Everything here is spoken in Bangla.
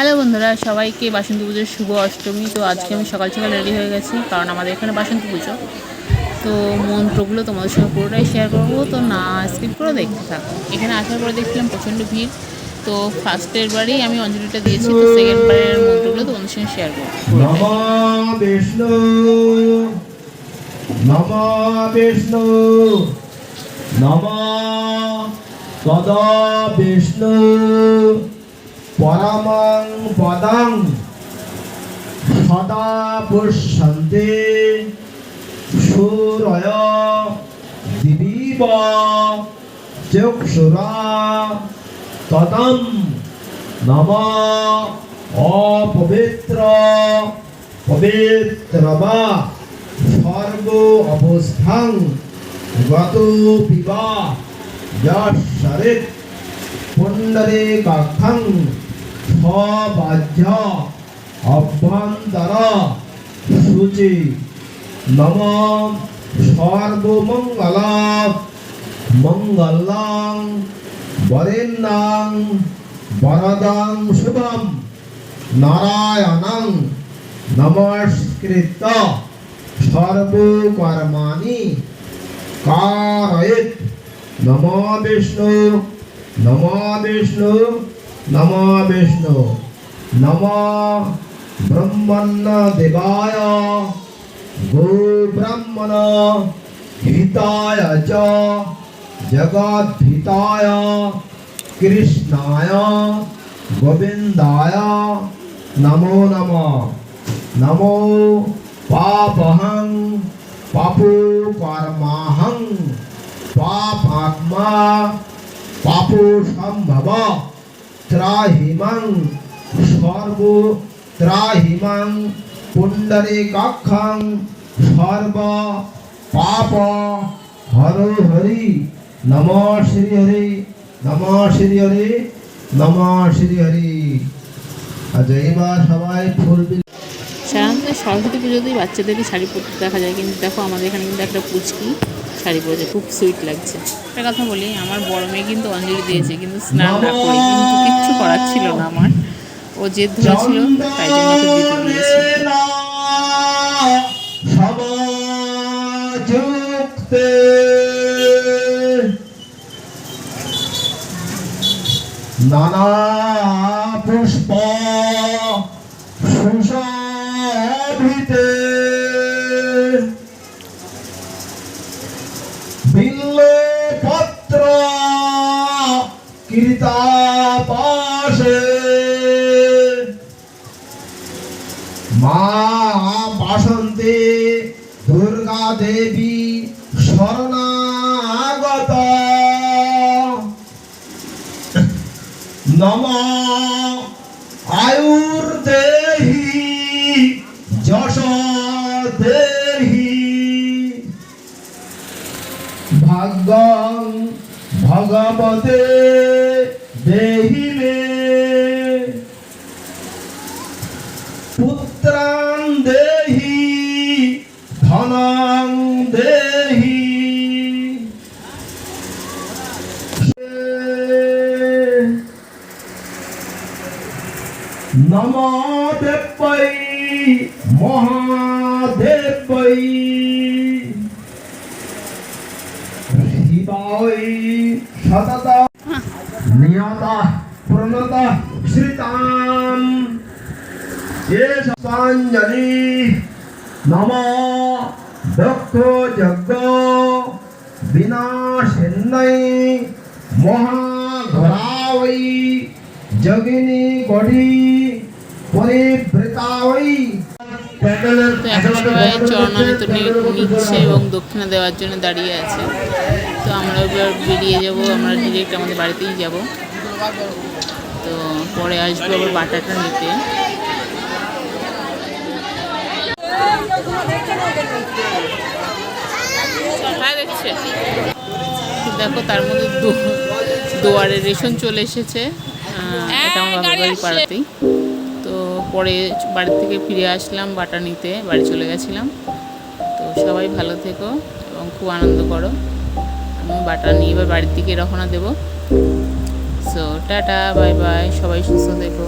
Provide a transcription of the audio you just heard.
হ্যালো বন্ধুরা, সবাইকে বাসন্তী পুজোর শুভ অষ্টমী। তো আজকে আমি সকাল সকাল রেডি হয়ে গেছি, কারণ আমাদের এখানে বাসন্তী পুজো। তো মন্ত্রগুলো তোমাদের সঙ্গে পুরোটাই শেয়ার করব। তো না স্কিপ করে দেখতে থাকো। এখানে আসার পরে দেখছিলাম প্রচণ্ড ভিড়। তো ফার্স্টের বারেই আমি অঞ্জলিটা দিয়েছি, তো সেকেন্ড বারের মন্ত্রগুলো তোমাদের সঙ্গে শেয়ার করব। বিষ্ণু। পরমং পদং সদা পুষ্যন্তে সূরয় দিবীব চক্ষুরা তদম নম অপবিত্র পবিত্র বা সর্ব অবস্থাং গত পিবা যশরিত পুণ্ডরে কাক্ষং সবাজ্য অভ্যন্তর সূচি। নম সর্বমঙ্গল মঙ্গলাং বরেণ্যাং, বরদাং শুভম। নারায়ণং, নমস্কৃত। সর্বকর্মাণি কারয়েত নম বিষ্ণু নম বিষ্ণু। নম বিষ্ণু নম ব্রহ্মণ্য দেবায় গো ব্রাহ্মণ হিতায় চ জগদ্ধিতায় কৃষ্ণায় গোবিন্দায় নমো নমঃ নমো পাপহং পাপো কর্মাহং পাপাত্মা পাপো সম্ভব ত্রাহিমং সর্ব ত্রাহিমং পুণ্ডরে কাক্ষং সর্ব পাপ হর হরি নম শ্রী হরি নম শ্রী হরি নম শ্রী হরি আচ্ছা এবার সবাই ফুল সাধারণত সরস্বতী পুজোতেই বাচ্চাদেরই শাড়ি পরতে দেখা যায়, কিন্তু দেখো আমাদের এখানে কিন্তু একটা পুচকি। শাড়ি পরেছে খুব সুইট লাগছে। একটা কথা বলি আমার বড় মেয়ে কিন্তু অঞ্জলি দিয়েছে কিন্তু স্নান না করে কিন্তু কিচ্ছু করার ছিল না আমার। ও জেদ ধরেছিল তাই জন্য দিতে দিয়েছি। নানা পুষ্প সুশোভিতে কীর্তাপাশে মা বাসন্তী দুর্গা দেবী শরণাগত। নম আয়ুর্দেহি যশ দেহি ভাগ্যং ভগবতে নম দেবৈ মহাদেবৈ শিবায় সতত, নিয়ত, প্রণত, শ্রিতাম। এষাঞ্জলি নম দক্ষ যজ্ঞ, বিনাশেন্নৈ মহাঘরাবৈ যোগিনী গঢ়ি তো এখন সবাই চরণামৃত নিচ্ছে এবং দক্ষিণা দেওয়ার জন্য দাঁড়িয়ে আছে। তো আমরা এবার বেরিয়ে যাব আমরা ডিরেক্ট আমাদের বাড়িতেই যাব। তো পরে আসব আবার বাটাটা নিতে। দেখছে? দেখো তার মধ্যে দো- দুয়ারে রেশন চলে এসেছে। এটা আমার বাবার বাড়ি পাড়াতেই। তো পরে বাড়ি থেকে ফিরে আসলাম বাটা নিতে, বাড়ি চলে গেছিলাম। তো সবাই ভালো থেকো এবং খুব আনন্দ করো। আমি বাটা নিয়ে এবার বাড়ির দিকে রওনা দেবো। সো টাটা বাই বাই সবাই সুস্থ থেকো।